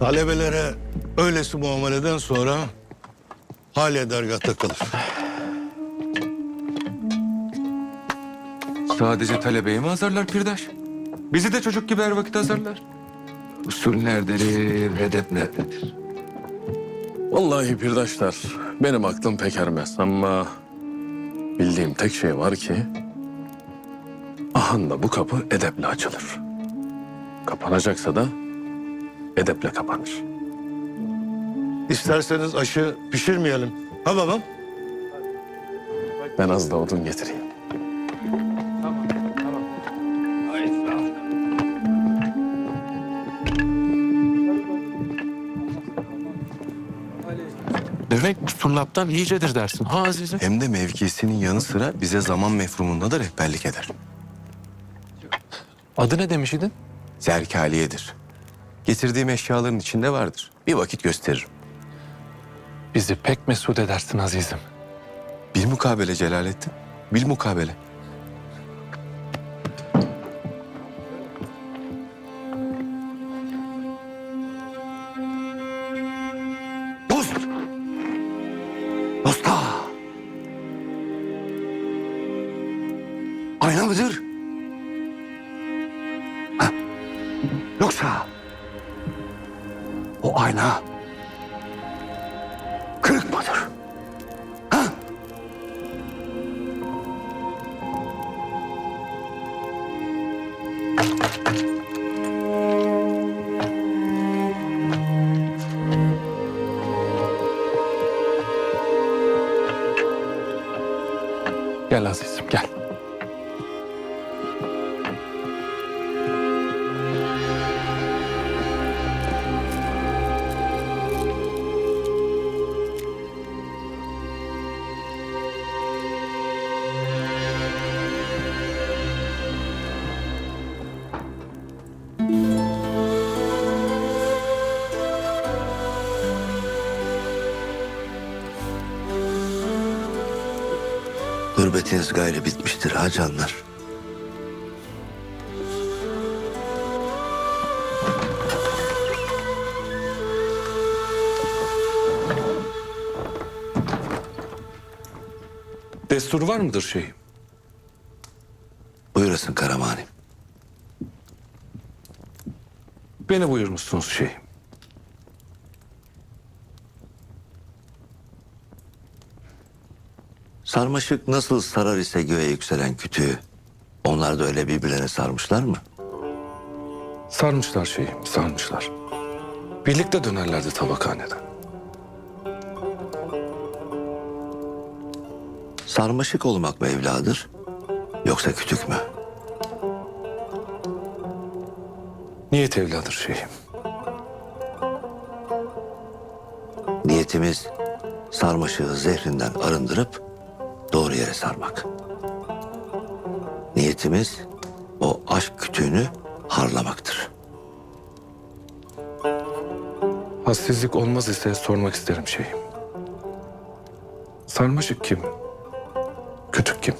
Talebelere öylesi muameleden sonra hale dergahta kalır. Sadece talebeyi mi azarlar Pirdaş? Bizi de çocuk gibi her vakit azarlar. Usul nerededir, edep nerededir? Vallahi pirdaşlar benim aklım pek ermez ama bildiğim tek şey var ki ahanda bu kapı edeple açılır. Kapanacaksa da edeple kapanır. İsterseniz aşı pişirmeyelim. Ha babam? Ben az da odun getireyim. Demek Turlap'tan iyicedir dersin. Ha Aziz'im. Hem de mevkisinin yanı sıra bize zaman mefhumunda da rehberlik eder. Adı ne demiş idin? Zerkaliyedir. Getirdiğim eşyaların içinde vardır. Bir vakit gösteririm. Bizi pek mesut edersin Aziz'im. Bil mukabele Celalettin. Bil mukabele. Dost! Dosta! Ayna mıdır? Ha? Yoksa ayna kırık mıdır? Ha? Gel Aziz'im gel. Gurbetiniz gayrı bitmiştir ha canlar. Destur var mıdır şeyim? Buyurasın Karamani. Beni buyurmuşsunuz şeyim. Sarmaşık nasıl sarar ise göğe yükselen kütüğü. Onlar da öyle birbirlerine sarmışlar mı? Sarmışlar şeyim, sarmışlar. Birlikte dönerlerdi tabakhaneden. Sarmaşık olmak mı evladır? Yoksa kütük mü? Niyet evladır şeyim. Niyetimiz sarmaşığı zehrinden arındırıp doğru yere sarmak. Niyetimiz o aşk kütüğünü harlamaktır. Hassizlik olmaz ise sormak isterim şeyim. Sarmaşık kim? Kütük kim?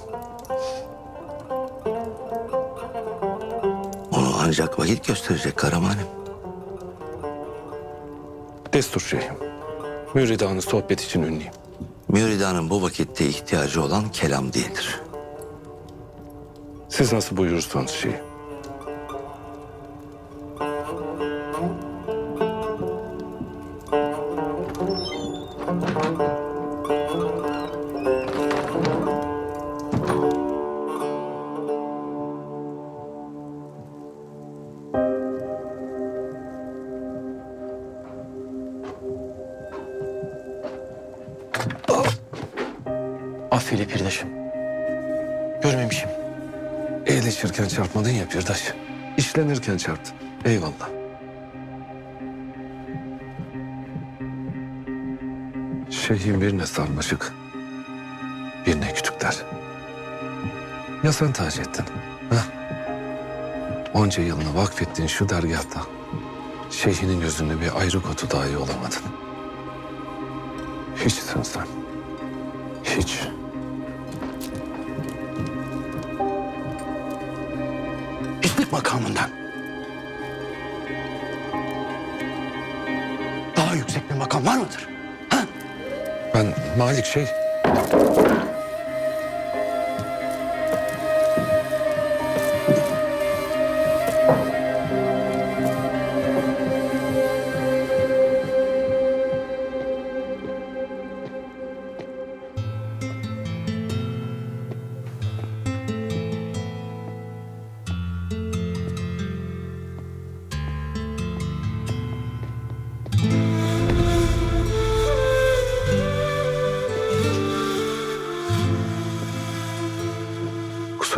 Onu ancak vakit gösterecek Karamanim. Destur şeyim. Müridanı sohbet için ünlüyüm. Müridanın bu vakitte ihtiyacı olan kelam değildir. Siz nasıl buyurursanız şeyim. Affeyle Pirdaş'ım. Görmemişim. Eğleşirken çarpmadın ya Pirdaş. İşlenirken çarptın. Eyvallah. Şeyhin birine sarmaşık. Birine kütükler. Ya sen tac ettin? Ha? Onca yılını vakfettin şu dergahta. Şeyhinin gözünde bir ayrı kotu dahi olamadın. Hiçsin sen. Hiç. İstik makamından. yüksek bir makam var mıdır? Ben Malik şey...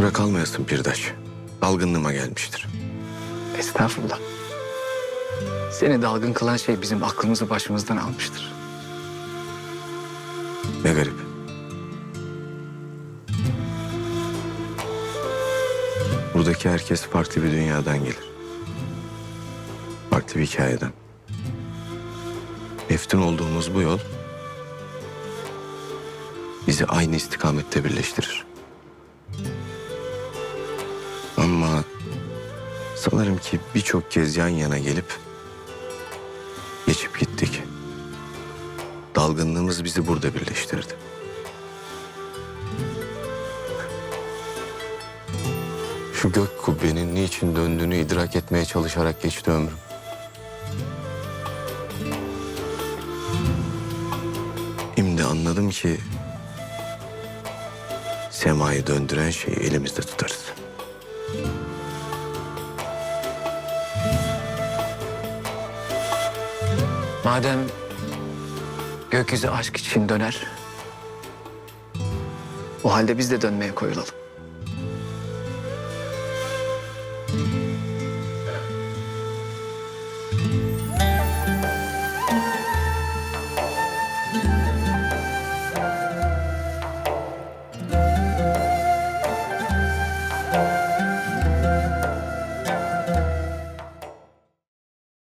Kusura kalmayasın Pirdaş. Dalgınlığıma gelmiştir. Estağfurullah. Seni dalgın kılan şey bizim aklımızı başımızdan almıştır. Ne garip. Buradaki herkes farklı bir dünyadan gelir. Farklı bir hikayeden. Meftun olduğumuz bu yol bizi aynı istikamette birleştirir. Ama sanırım ki birçok kez yan yana gelip geçip gittik. Dalgınlığımız bizi burada birleştirdi. Şu gök kubbenin niçin döndüğünü idrak etmeye çalışarak geçti ömrüm. Şimdi anladım ki semayı döndüren şeyi elimizde tutarız. Madem gökyüzü aşk için döner, o halde biz de dönmeye koyulalım.